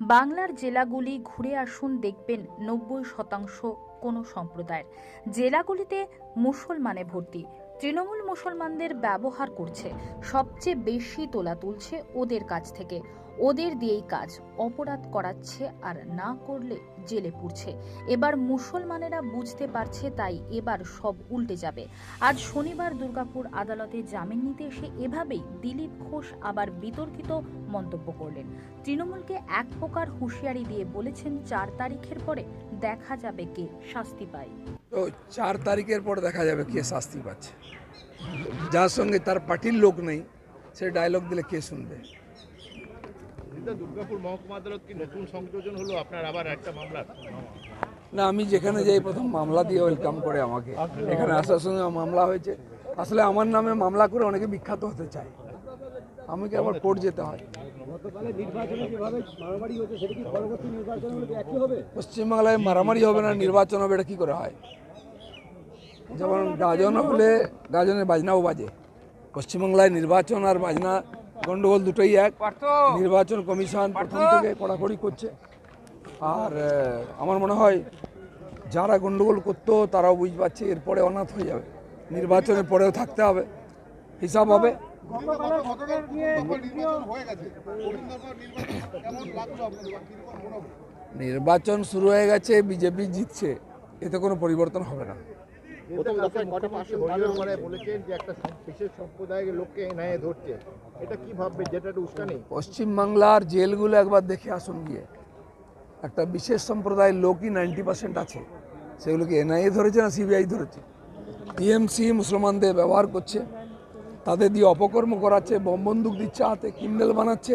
বাংলার জেলাগুলি ঘুরে আসুন দেখবেন নব্বই শতাংশ কোনো সম্প্রদায়ের। জেলাগুলিতে মুসলমানে ভর্তি। তৃণমূল মুসলমানদের ব্যবহার করছে। সবচেয়ে বেশি তোলা তুলছে ওদের কাছ থেকে। ওদের দিয়েই কাজ। অপরাধ করাচ্ছে আর না করলে জেলে পুড়ছে। এবার মুসলমানেরা বুঝতে পারছে তাই এবার সব উল্টে যাবে। আজ শনিবার দুর্গাপুর আদালতে জামিন নিতে এসে এভাবেই দিলীপ ঘোষ আবার বিতর্কিত মন্তব্য করলেন। তৃণমূলকে এক প্রকার হুঁশিয়ারি দিয়ে বলেছেন, চার তারিখের পরে দেখা যাবে কে শাস্তি পায়। তো চার তারিখের পর দেখা যাবে কে শাস্তি পাচ্ছে। যার সঙ্গে তার পার্টির লোক নেই, সে ডায়লগ দিলে কে শুনবে? দুর্গাপুর মহকুমা আদালত কি নতুন সংযোজন হলো? আপনার আবার একটা মামলার না আমি যেখানে যাই প্রথম মামলা দিয়ে ওয়েলকাম করে আমাকে। এখানে আসার সঙ্গে মামলা হয়েছে। আসলে আমার নামে মামলা করে অনেকে বিখ্যাত হতে চায়। আমাকে আবার কোর্ট যেতে হয়। পশ্চিমবাংলায় মারামারি হবে না নির্বাচন হবে এটা কি করে হয়? যেমন গাজন হলে গাজনের বাজনাও বাজে। পশ্চিমবাংলায় নির্বাচন আর বাজনা গন্ডগোল দুটোই এক। নির্বাচন কমিশন প্রথম থেকে কড়াকড়ি করছে। আর আমার মনে হয় যারা গন্ডগোল করতো তারাও বুঝতে পারছে এরপরে অনাথ হয়ে যাবে। নির্বাচনের পরেও থাকতে হবে। হিসাব হবে? নির্বাচন শুরু হয়ে গেছে বিজেপি জিতছে। এতে কোনো পরিবর্তন হবে না। প্রথম দফায় কটা করে বলেছেন যে একটা বিশেষ সম্প্রদায়ের লোককে এনআইএ ধরছে। এটা কি ভাববে? যেটা একটা উস্কানি। পশ্চিমবাংলার জেলগুলো একবার দেখে আসুন গিয়ে। একটা বিশেষ সম্প্রদায়ের লোকই নাইনটি পার্সেন্ট আছে। সেগুলোকে এনআইএ ধরেছে না সিবিআই ধরেছে? টিএমসি মুসলমানদের ব্যবহার করছে। তাদের দিয়ে অপকর্ম করাচ্ছে বম বন্দুক দিচ্ছে হাতে কিন্ডেল বানাচ্ছে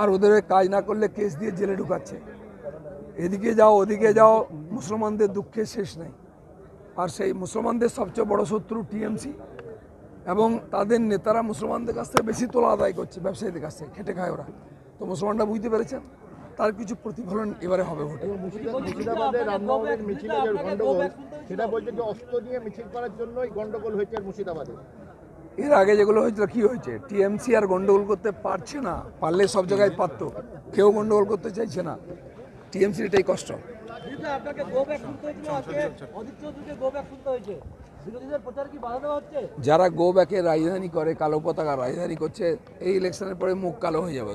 আর ওদের কাজ না করলে কেস দিয়ে জেলে ঢুকাচ্ছে। এদিকে যাও ওদিকে যাও মুসলমানদের দুঃখের শেষ নেই। আর সেই মুসলমানদের সবচেয়ে বড় শত্রু টিএমসি। এবং তাদের নেতারা মুসলমানদের কাছ থেকে বেশি তোলা আদায় করছে ব্যবসায়ীদের কাছ থেকে খেটে খায় ওরা। তো মুসলমানরা বুঝতে পেরেছেন? তার কিছু প্রতিফলন এবারে হবে ভোটে। মুর্শিদাবাদের রামনবমীর মিছিলে সেটা বলছে যে অস্ত্র নিয়ে মিছিল করার জন্যই গন্ডগোল হয়েছে মুর্শিদাবাদে। এর আগে যেগুলো হয়েছিল কি হয়েছে? টিএমসি আর গন্ডগোল করতে পারছে না পারলে সব জায়গায় পারতো কেউ গন্ডগোল করতে চাইছে না। টিএমসির এটাই কষ্ট। যারা গো ব্যাকে রাজধানী করে কালো পতাকা রাজধানী করছে এই ইলেকশনের পরে মুখ কালো হয়ে যাবে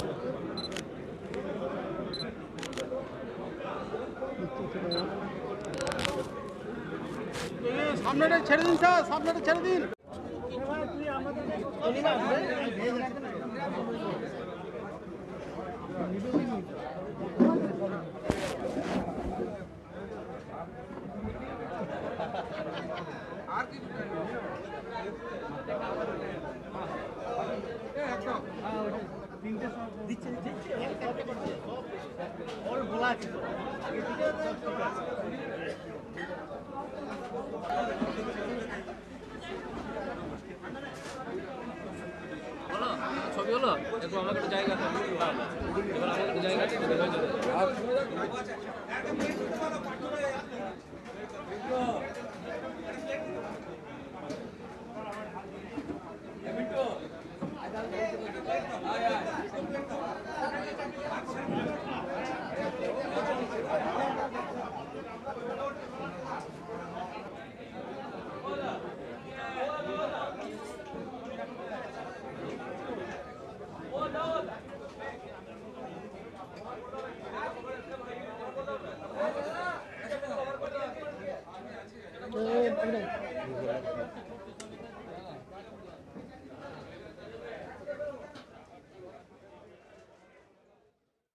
সামনেটা ছেড়ে দিন স্যার সামনেটা ছেড়ে দিন। ছবি হলো cái này.